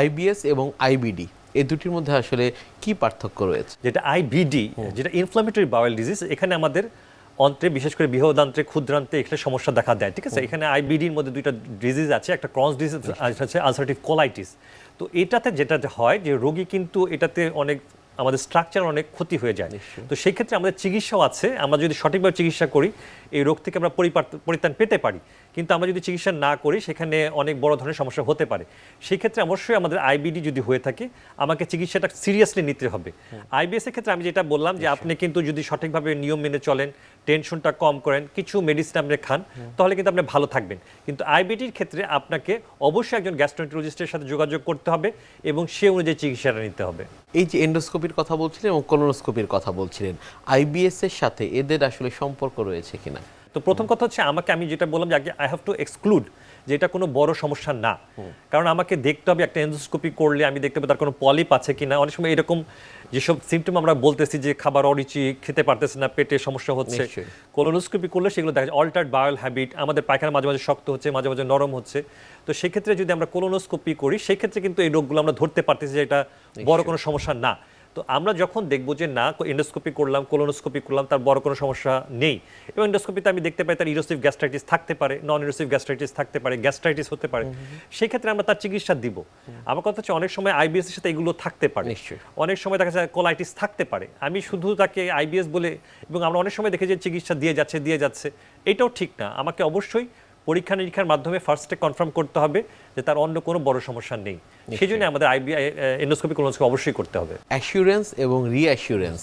IBS এবং IBD এই দুটির মধ্যে আসলে কি পার্থক্য রয়েছে? যেটা আইবিডি যেটা ইনফ্লামেটরি বাওয়েল ডিজিজ এখানে আমাদের অন্ত্রে বিশেষ করে বৃহদান্ত্রে ক্ষুদ্রান্তে এখানে সমস্যা দেখা দেয় ঠিক আছে? এখানে আইবিডির মধ্যে দুইটা ডিজিজ আছে একটা ক্রস ডিজিজ আছে আলসারেটিভ কোলাইটিস তো এটাতে যেটা হয় যে রোগী কিন্তু এটাতে অনেক আমাদের স্ট্রাকচার অনেক ক্ষতি হয়ে যায়। তো সেই ক্ষেত্রে আমাদের চিকিৎসাও আছে। আমরা যদি সঠিকভাবে চিকিৎসা করি এই রোগ থেকে আমরা পরিত্রাণ পেতে পারি। কিন্তু আমরা যদি চিকিৎসা না করি সেখানে অনেক বড় ধরনের সমস্যা হতে পারে। সেই ক্ষেত্রে অবশ্যই আমাদের আইবিডি যদি হয়ে থাকে আমাকে চিকিৎসাটা সিরিয়াসলি নিতে হবে। আইবিএস এর ক্ষেত্রে আমি যেটা বললাম যে আপনি কিন্তু যদি সঠিকভাবে নিয়ম মেনে চলেন টেনশনটা কম করেন কিছু মেডিসিন আপনি খান তাহলে কিন্তু আপনি ভালো থাকবেন। কিন্তু আইবিডির ক্ষেত্রে আপনাকে অবশ্যই একজন গ্যাস্ট্রোন্টোলজিস্টের সাথে যোগাযোগ করতে হবে এবং সে অনুযায়ী চিকিৎসাটা নিতে হবে। এই যে এন্ডোস্কোপির কথা বলছিলেন এবং কোলোনোস্কোপির কথা বলছিলেন আইবিএস এর সাথে এদের আসলে সম্পর্ক রয়েছে কিনা? তো প্রথম কথা হচ্ছে আমাকে আমি যেটা বললাম যে আগে আই হ্যাভ টু এক্সক্লুড যে এটা কোনো বড় সমস্যা না। কারণ আমাকে দেখতে হবে একটা এন্ডোস্কোপি করলে আমি দেখতে হবে তার কোনো পলিপ আছে কিনা। অনেক সময় এরকম যেসব সিমটম আমরা বলতেছি যে খাবার অরুচি খেতে পারতেছে না পেটে সমস্যা হচ্ছে। কোলোনোস্কোপি করলে সেগুলো দেখা যায় অল্টার্ড বায়োল হ্যাবিট আমাদের পায়খানা মাঝে মাঝে শক্ত হচ্ছে মাঝে মাঝে নরম হচ্ছে। তো সেক্ষেত্রে যদি আমরা কোলোনোস্কোপি করি সেক্ষেত্রে কিন্তু এই রোগগুলো আমরা ধরতে পারতেছি যে এটা বড় কোনো সমস্যা না। তো আমরা যখন দেখব যে না এন্ডোস্কোপি করলাম কোলোনোস্কোপি করলাম তার বড় কোনো সমস্যা নেই। এবং এন্ডোস্কোপিতে আমি দেখতে পাই তার ইরোসিভ গ্যাস্ট্রাইটিস থাকতে পারে নন ইরোসিভ গ্যাস্ট্রাইটিস থাকতে পারে গ্যাস্ট্রাইটিস হতে পারে। সেই ক্ষেত্রে আমরা তার চিকিৎসা দিব। আমার কথা হচ্ছে অনেক সময় আইবিএস এর সাথে এগুলো থাকতে পারে। নিশ্চয়ই। অনেক সময় দেখা যায় কোলাইটিস থাকতে পারে। আমি শুধু তাকে আইবিএস বলে এবং আমরা অনেক সময় দেখি যে চিকিৎসা দিয়ে যাচ্ছে দিয়ে যাচ্ছে। এটাও ঠিক না। আমাকে অবশ্যই পরীক্ষা নিরীক্ষার মাধ্যমে ফার্স্টে কনফার্ম করতে হবে যে তার অন্য কোনো বড় সমস্যা নেই। সেই জন্য আমাদের আইবিআই এন্ডোস্কোপি কোলোনোস্কোপি অবশ্যই করতে হবে। অ্যাসিউরেন্স এবং রিঅ্যাসিউরেন্স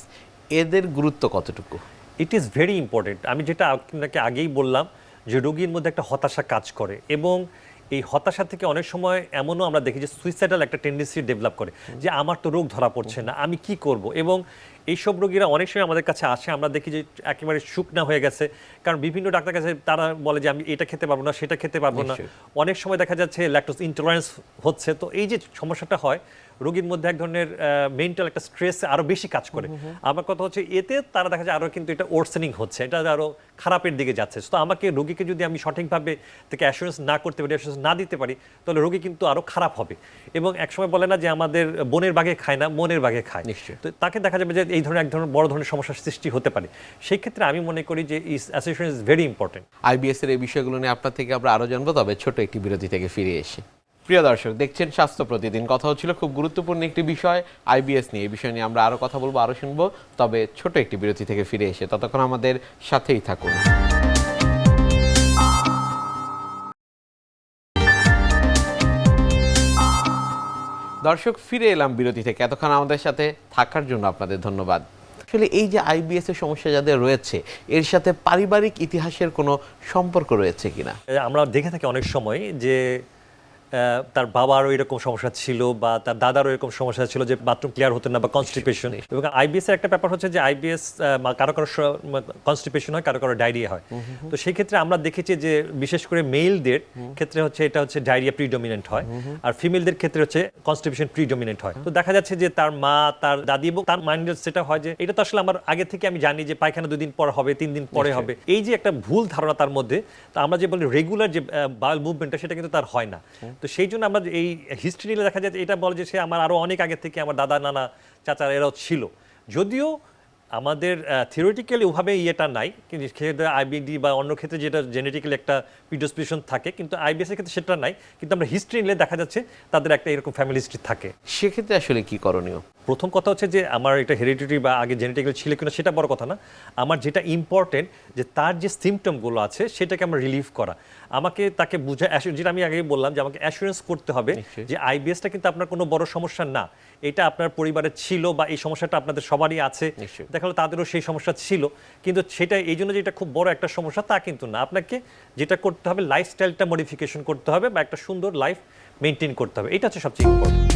এদের গুরুত্ব কতটুকু? ইট ইজ ভেরি ইম্পর্টেন্ট আমি যেটা আপনাকে আগেই বললাম যে রোগীর মধ্যে একটা হতাশা কাজ করে এবং এই হতাশা থেকে অনেক সময় এমনও আমরা দেখি যে সুইসাইডাল একটা টেন্ডেন্সি ডেভেলপ করে যে আমার তো রোগ ধরা পড়ছে না আমি কি করব? এবং এইসব রোগীরা অনেক সময় আমাদের কাছে আসে আমরা দেখি যে একেবারে শুকনা হয়ে গেছে। কারণ বিভিন্ন ডাক্তার কাছে তারা বলে যে আমি এটা খেতে পারব না সেটা খেতে পারব না। অনেক সময় দেখা যাচ্ছে ল্যাকটোস ইন্টলারেন্স হচ্ছে। তো এই যে সমস্যাটা হয় রোগীর মধ্যে এক ধরনের মেন্টাল একটা স্ট্রেস আরও বেশি কাজ করে। আমার কথা হচ্ছে এতে তারা দেখা যায় আরও কিন্তু এটা ওর্সেনিং হচ্ছে এটা আরও খারাপের দিকে যাচ্ছে। তো আমাকে রোগীকে যদি আমি সঠিকভাবে থেকে অ্যাসুরেন্স না করতে পারি অ্যাসুরেন্স না দিতে পারি তাহলে রোগী কিন্তু আরও খারাপ হবে। এবং একসময় বলে না যে আমাদের বনের বাঘে খায় না মনের বাঘে খায়। তো তাকে দেখা যাবে যে এই ধরনের এক ধরনের বড় ধরনের সমস্যার সৃষ্টি হতে পারে। সেই ক্ষেত্রে আমি মনে করি যে this association is very important IBS এর এই বিষয়গুলো নিয়ে আপনার থেকে আমরা আরও জানব তবে ছোট একটি বিরতি থেকে ফিরে এসে। প্রিয় দর্শক, দেখছেন স্বাস্থ্য প্রতিদিন। কথা হচ্ছিল খুব গুরুত্বপূর্ণ একটি বিষয় আইবিএস নিয়ে। এই বিষয় নিয়ে আমরা আরও কথা বলব, আরও শুনব। তবে ছোট একটি বিরতি থেকে ফিরে এসে ততক্ষণ আমাদের সাথেই থাকুন। দর্শক, ফিরে এলাম বিরতি থেকে। এতক্ষণ আমাদের সাথে থাকার জন্য আপনাদের ধন্যবাদ। আসলে এই যে আইবিএস এর সমস্যা যাদের রয়েছে, এর সাথে পারিবারিক ইতিহাসের কোনো সম্পর্ক রয়েছে কিনা? আমরা দেখে থাকি অনেক সময় যে তার বাবারও এরকম সমস্যা ছিল বা তার দাদারও এরকম সমস্যা ছিল যে বাথরুম ক্লিয়ার হতো না বা কনস্টিপেশন এবং আইবিএস এর একটা ব্যাপার হচ্ছে যে আইবিএস কারও কারও কনস্টিপেশন হয় কারও কারও ডায়রিয়া হয়। তো সেই ক্ষেত্রে আমরা দেখেছি যে বিশেষ করে মেলদের ক্ষেত্রে হচ্ছে এটা হচ্ছে ডায়রিয়া প্রিডমিনেন্ট হয়। আর ফিমেলদের ক্ষেত্রে হচ্ছে কনস্টিপেশন প্রিডমিনেন্ট হয়। তো দেখা যাচ্ছে যে তার মা তার দাদি এবং তার মাইন্ডের সেটা হয় যে এটা তো আসলে আমার আগে থেকে আমি জানি যে পায়খানা দুদিন পর হবে তিন দিন পরে হবে। এই যে একটা ভুল ধারণা তার মধ্যে তো আমরা যে বলি রেগুলার যে বায়োল মুভমেন্টটা সেটা কিন্তু তার হয় না। তো সেই জন্য আমরা এই হিস্ট্রি নিলে দেখা যায় এটা বলে যে সে আমার আরও অনেক আগে থেকে আমার দাদা নানা চাচা এরাও ছিল। যদিও আমাদের থিওরিটিক্যালি ওভাবে ইয়েটা নাই কিন্তু ক্ষেত্রে আইবিডি বা অন্য ক্ষেত্রে যেটা জেনেটিক্যালি একটা প্রিডিসপিশন থাকে কিন্তু আইবিএস এর ক্ষেত্রে সেটা নাই। কিন্তু আমরা হিস্ট্রি নিলে দেখা যাচ্ছে তাদের একটা এরকম ফ্যামিলি হিস্ট্রি থাকে। সেক্ষেত্রে আসলে কি করণীয়? প্রথম কথা হচ্ছে যে আমার এটা হেরিডিটি বা আগে জেনেটিক্যাল ছিল কিনা সেটা বড় কথা না। আমার যেটা ইম্পর্টেন্ট যে তার যে সিমটমগুলো আছে সেটাকে আমরা রিলিভ করা। আমাকে তাকে বুঝে যেটা আমি আগে বললাম যে আমাকে অ্যাসুরেন্স করতে হবে। যে আইবিএসটা কিন্তু আপনার কোনো বড় সমস্যা না। এটা আপনার পরিবারে ছিল বা এই সমস্যাটা আপনাদের সবারই আছে। দেখা গেলো তাদেরও সেই সমস্যা ছিল। কিন্তু সেটা এই জন্য যেটা খুব বড় একটা সমস্যা তা কিন্তু না। আপনাকে যেটা করতে হবে লাইফস্টাইলটা মডিফিকেশন করতে হবে বা একটা সুন্দর লাইফ মেনটেন করতে হবে। এটা হচ্ছে সবচেয়ে ইম্পর্টেন্ট